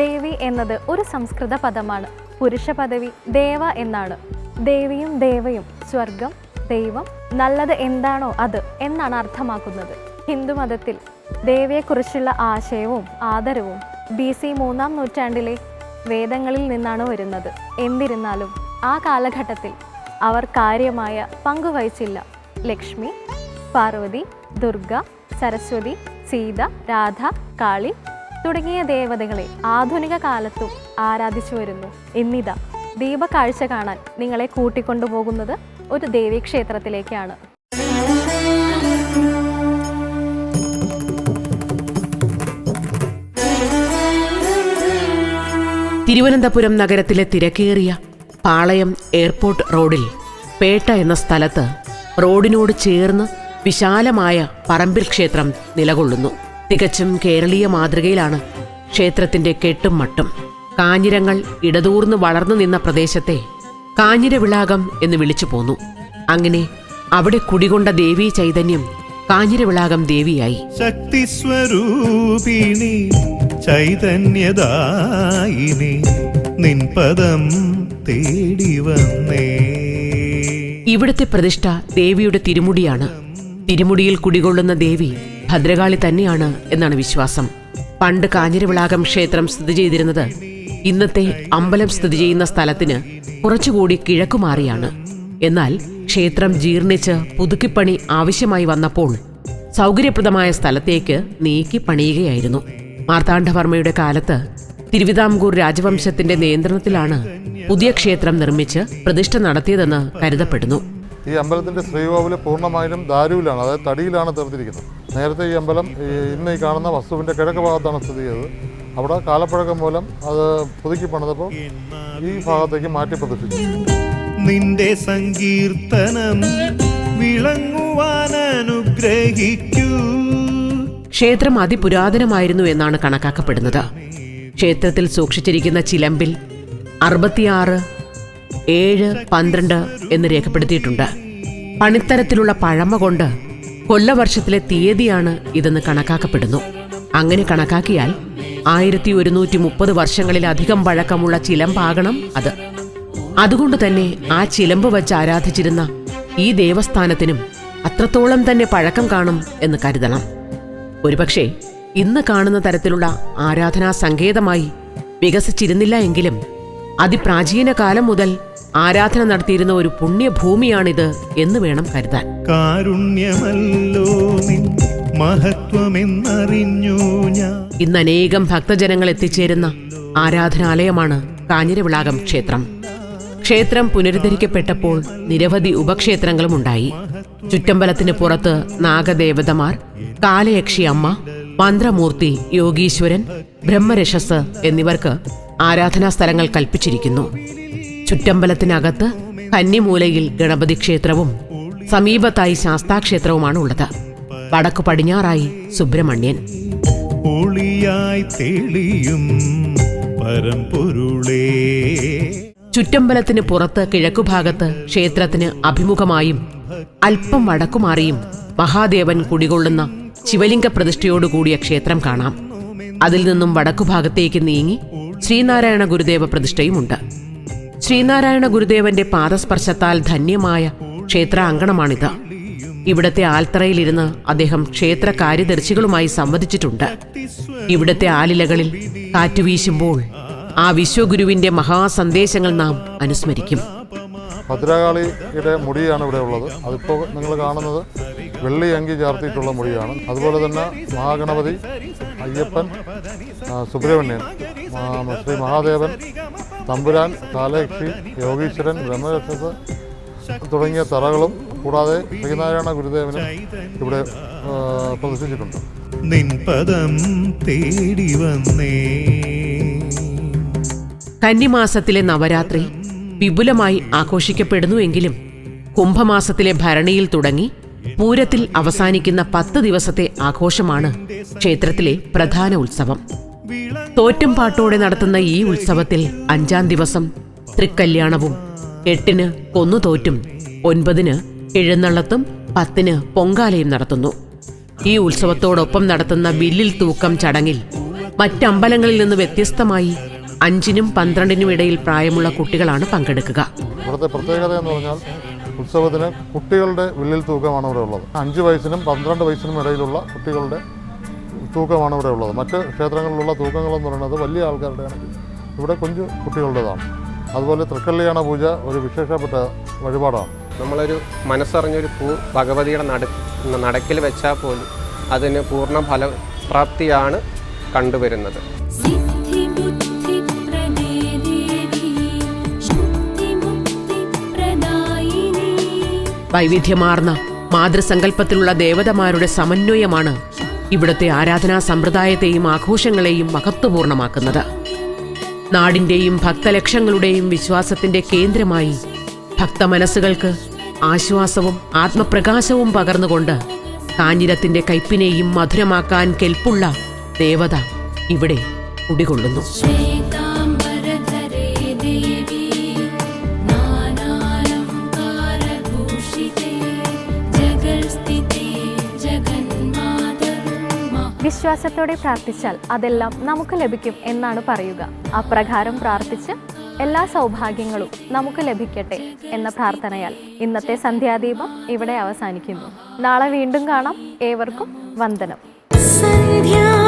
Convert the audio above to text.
ദേവി എന്നത് ഒരു സംസ്കൃത പദമാണ്. പുരുഷ പദവി ദേവ എന്നാണ്. ദേവിയും ദേവയും സ്വർഗം ദൈവം നല്ലത് എന്താണോ അത് എന്നാണ് അർത്ഥമാക്കുന്നത്. ഹിന്ദുമതത്തിൽ ദേവിയെക്കുറിച്ചുള്ള ആശയവും ആദരവും ബി സി മൂന്നാം നൂറ്റാണ്ടിലെ വേദങ്ങളിൽ നിന്നാണ് വരുന്നത്. എന്നിരുന്നാലും ആ കാലഘട്ടത്തിൽ അവർ കാര്യമായ പങ്കുവഹിച്ചില്ല ലക്ഷ്മി പാർവതി ദുർഗ സരസ്വതി സീത രാധ കാളി തുടങ്ങിയ ദേവതകളെ ആധുനിക കാലത്തും ആരാധിച്ചു വരുന്നു. എന്നിതാ ദീപക്കാഴ്ച കാണാൻ നിങ്ങളെ കൂട്ടിക്കൊണ്ടുപോകുന്നത് ഒരു ദേവീക്ഷേത്രത്തിലേക്കാണ്. തിരുവനന്തപുരം നഗരത്തിലെ തിരക്കേറിയ പാളയം എയർപോർട്ട് റോഡിൽ പേട്ട എന്ന സ്ഥലത്ത് റോഡിനോട് ചേർന്ന് വിശാലമായ പറമ്പിൽ ക്ഷേത്രം നിലകൊള്ളുന്നു. തികച്ചും കേരളീയ മാതൃകയിലാണ് ക്ഷേത്രത്തിന്റെ കെട്ടും മട്ടും. കാഞ്ഞിരങ്ങൾ ഇടതൂർന്ന് വളർന്നു നിന്ന പ്രദേശത്തെ കാഞ്ഞിരവിളാകം എന്ന് വിളിച്ചു പോന്നു. അങ്ങനെ അവിടെ കുടികൊണ്ട ദേവീ ചൈതന്യം കാഞ്ഞിരവിളാകം ദേവിയായി. ശക്തിസ്വരൂപിണി ചൈതന്യദായിനി നിൻപദം തേടി വന്നേ. ഇവിടുത്തെ പ്രതിഷ്ഠ ദേവിയുടെ തിരുമുടിയാണ്. തിരുമുടിയിൽ കുടികൊള്ളുന്ന ദേവി ഭദ്രകാളി തന്നെയാണ് എന്നാണ് വിശ്വാസം. പണ്ട് കാഞ്ഞിരവിളാകം ക്ഷേത്രം സ്ഥിതി ചെയ്തിരുന്നത് ഇന്നത്തെ അമ്പലം സ്ഥിതി ചെയ്യുന്ന സ്ഥലത്തിന് കുറച്ചുകൂടി കിഴക്കുമാറിയാണ് എന്നാൽ ക്ഷേത്രം ജീർണിച്ച് പുതുക്കിപ്പണി ആവശ്യമായി വന്നപ്പോൾ സൗകര്യപ്രദമായ സ്ഥലത്തേക്ക് നീക്കി പണിയുകയായിരുന്നു. മാർത്താണ്ഡവർമ്മയുടെ കാലത്ത് തിരുവിതാംകൂർ രാജവംശത്തിന്റെ നിയന്ത്രണത്തിലാണ് പുതിയ ക്ഷേത്രം നിർമ്മിച്ച് പ്രതിഷ്ഠ നടത്തിയതെന്ന് കരുതപ്പെടുന്നു. ഈ അമ്പലത്തിന്റെ ശ്രീകോവിൽ പൂർണമായും ദാരുവിലാണ് അതായത് തടിയിലാണ് തീർത്തിരിക്കുന്നത്. നേരത്തെ ഈ അമ്പലം ഈ ഇന്ന് ഈ കാണുന്ന വസ്തുവിന്റെ കിഴക്ക് ഭാഗത്താണ് സ്ഥിതി ചെയ്തത്. അവിടെ കാലപ്പഴക്കം മൂലം അത് പുതുക്കി പണിതപ്പോൾ ഈ ഭാഗത്തേക്ക് മാറ്റി പ്രതിഷ്ഠിച്ചു നിന്റെ സങ്കീർത്തനം വിളങ്ങുവാൻ അനുഗ്രഹിക്കൂ ക്ഷേത്രം അതിപുരാതനമായിരുന്നു എന്നാണ് കണക്കാക്കപ്പെടുന്നത്. ക്ഷേത്രത്തിൽ സൂക്ഷിച്ചിരിക്കുന്ന ചിലമ്പിൽ അറുപത്തിയാറ് ഏഴ് പന്ത്രണ്ട് എന്ന് രേഖപ്പെടുത്തിയിട്ടുണ്ട്. പണിത്തരത്തിലുള്ള പഴമ കൊണ്ട് കൊല്ലവർഷത്തിലെ തീയതിയാണ് ഇതെന്ന് കണക്കാക്കപ്പെടുന്നു. അങ്ങനെ കണക്കാക്കിയാൽ ആയിരത്തി ഒരുന്നൂറ്റി മുപ്പത് വർഷങ്ങളിലധികം പഴക്കമുള്ള ചിലമ്പാകണം അത്. അതുകൊണ്ട് തന്നെ ആ ചിലമ്പ് വച്ച് ആരാധിച്ചിരുന്ന ഈ ദേവസ്ഥാനത്തിനും അത്രത്തോളം തന്നെ പഴക്കം കാണും എന്ന് കരുതണം. ഒരുപക്ഷെ ഇന്ന് കാണുന്ന തരത്തിലുള്ള ആരാധനാ സങ്കേതമായി വികസിച്ചിരുന്നില്ല എങ്കിലും അതിപ്രാചീന കാലം മുതൽ ആരാധന നടത്തിയിരുന്ന ഒരു പുണ്യഭൂമിയാണിത് എന്ന് വേണം കരുതാൻ. കാരുണ്യമല്ലോ മഹത്വമെന്നറിഞ്ഞു ഞാൻ. ഇന്ന് അനേകം ഭക്തജനങ്ങൾ എത്തിച്ചേരുന്ന ആരാധനാലയമാണ് കാഞ്ഞിരവിളാകം ക്ഷേത്രം. ക്ഷേത്രം പുനരുദ്ധരിക്കപ്പെട്ടപ്പോൾ നിരവധി ഉപക്ഷേത്രങ്ങളും ഉണ്ടായി. ചുറ്റമ്പലത്തിന് പുറത്ത് നാഗദേവതമാർ കാലയക്ഷി അമ്മ മന്ത്രമൂർത്തി യോഗീശ്വരൻ ബ്രഹ്മരശസ് എന്നിവർക്ക് ആരാധനാ സ്ഥലങ്ങൾ കൽപ്പിച്ചിരിക്കുന്നു. ചുറ്റമ്പലത്തിനകത്ത് കന്നിമൂലയിൽ ഗണപതി ക്ഷേത്രവും സമീപത്തായി ശാസ്താക്ഷേത്രവുമാണ് ഉള്ളത് വടക്കു പടിഞ്ഞാറായി സുബ്രഹ്മണ്യൻ. ഒളിയായി തെളിയും പരമ്പൊരുളേ. ചുറ്റമ്പലത്തിന് പുറത്ത് കിഴക്കുഭാഗത്ത് ക്ഷേത്രത്തിന് അഭിമുഖമായും അല്പം വടക്കുമാറിയും മഹാദേവൻ കുടികൊള്ളുന്ന ശിവലിംഗ പ്രതിഷ്ഠയോടുകൂടിയ ക്ഷേത്രം കാണാം. അതിൽ നിന്നും വടക്കുഭാഗത്തേക്ക് നീങ്ങി ശ്രീനാരായണ ഗുരുദേവ പ്രതിഷ്ഠയുമുണ്ട്. ശ്രീനാരായണ ഗുരുദേവന്റെ പാദസ്പർശത്താൽ ധന്യമായ ക്ഷേത്രാങ്കണമാണിത്. ഇവിടത്തെ ആൽത്തറയിലിരുന്ന് അദ്ദേഹം ക്ഷേത്ര കാര്യദർശികളുമായി സംവദിച്ചിട്ടുണ്ട്. ഇവിടത്തെ ആലിലകളിൽ കാറ്റുവീശുമ്പോൾ ആ വിശ്വഗുരുവിന്റെ മഹാസന്ദേശങ്ങൾ നാം അനുസ്മരിക്കും. ഭദ്രകാളിയുടെ മുടിയാണ് ഇവിടെ ഉള്ളത്. അതിപ്പോൾ നിങ്ങൾ കാണുന്നത് വെള്ളി അങ്കി ചേർത്തിയിട്ടുള്ള മുടിയാണ്. അതുപോലെ തന്നെ മഹാഗണപതി അയ്യപ്പൻ സുബ്രഹ്മണ്യൻ. ശ്രീ മഹാദേവൻ തമ്പുരാൻ കാലയക്ഷി യോഗീശ്വരൻ ബ്രഹ്മരക്ഷസ് തുടങ്ങിയ തറകളും കൂടാതെ ശ്രീനാരായണ ഗുരുദേവനും ഇവിടെ പ്രദർശിച്ചിട്ടുണ്ട്. നിൻപദം തേടി വന്നേ. കന്നിമാസത്തിലെ നവരാത്രി വിപുലമായി ആഘോഷിക്കപ്പെടുന്നുവെങ്കിലും കുംഭമാസത്തിലെ ഭരണിയിൽ തുടങ്ങി പൂരത്തിൽ അവസാനിക്കുന്ന പത്ത് ദിവസത്തെ ആഘോഷമാണ് ക്ഷേത്രത്തിലെ പ്രധാന ഉത്സവം. തോറ്റും പാട്ടോടെ നടത്തുന്ന ഈ ഉത്സവത്തിൽ അഞ്ചാം ദിവസം തൃക്കല്യാണവും എട്ടിന് കൊന്നുതോറ്റും ഒൻപതിന് എഴുന്നള്ളത്തും പത്തിന് പൊങ്കാലയും നടത്തുന്നു. ഈ ഉത്സവത്തോടൊപ്പം നടത്തുന്ന വില്ലിൽ തൂക്കം ചടങ്ങിൽ മറ്റമ്പലങ്ങളിൽ നിന്ന് വ്യത്യസ്തമായി അഞ്ചിനും പന്ത്രണ്ടിനും ഇടയിൽ പ്രായമുള്ള കുട്ടികളാണ് പങ്കെടുക്കുക. ഇവിടുത്തെ പ്രത്യേകത എന്ന് പറഞ്ഞാൽ ഉത്സവത്തിന് കുട്ടികളുടെ വില്ലിൽ തൂക്കമാണ് ഇവിടെ ഉള്ളത്. അഞ്ച് വയസ്സിനും പന്ത്രണ്ട് വയസ്സിനും ഇടയിലുള്ള കുട്ടികളുടെ തൂക്കമാണ് ഇവിടെ ഉള്ളത്. മറ്റ് ക്ഷേത്രങ്ങളിലുള്ള തൂക്കങ്ങളെന്ന് പറയുന്നത് വലിയ ആൾക്കാരുടെ ആണെങ്കിൽ ഇവിടെ കുഞ്ഞു കുട്ടികളുടേതാണ്. അതുപോലെ തൃക്കല്യാണ പൂജ ഒരു വിശേഷപ്പെട്ട വഴിപാടാണ്. നമ്മളൊരു മനസ്സറിഞ്ഞൊരു പൂ ഭഗവതിയുടെ നട നടക്കിൽ വെച്ചാൽ പോലും അതിന് പൂർണ ഫലപ്രാപ്തിയാണ് കണ്ടുവരുന്നത്. വൈവിധ്യമാർന്ന മാതൃസങ്കല്പത്തിലുള്ള ദേവതമാരുടെ സമന്വയമാണ് ഇവിടുത്തെ ആരാധനാ സമ്പ്രദായത്തെയും ആഘോഷങ്ങളെയും മഹത്വപൂർണമാക്കുന്നത്. നാടിന്റെയും ഭക്തലക്ഷങ്ങളുടെയും വിശ്വാസത്തിന്റെ കേന്ദ്രമായി ഭക്തമനസ്സുകൾക്ക് ആശ്വാസവും ആത്മപ്രകാശവും പകർന്നുകൊണ്ട് കാഞ്ഞിരത്തിന്റെ കയ്പിനെയും മധുരമാക്കാൻ കെൽപ്പുള്ള ദേവത ഇവിടെ കുടികൊള്ളുന്നു. വിശ്വാസത്തോടെ പ്രാർത്ഥിച്ചാൽ അതെല്ലാം നമുക്ക് ലഭിക്കും എന്നാണ് പറയുക. അപ്രകാരം പ്രാർത്ഥിച്ച് എല്ലാ സൗഭാഗ്യങ്ങളും നമുക്ക് ലഭിക്കട്ടെ എന്ന പ്രാർത്ഥനയാൽ ഇന്നത്തെ സന്ധ്യാദീപം ഇവിടെ അവസാനിക്കുന്നു. നാളെ വീണ്ടും കാണാം. ഏവർക്കും വന്ദനം. സന്ധ്യാ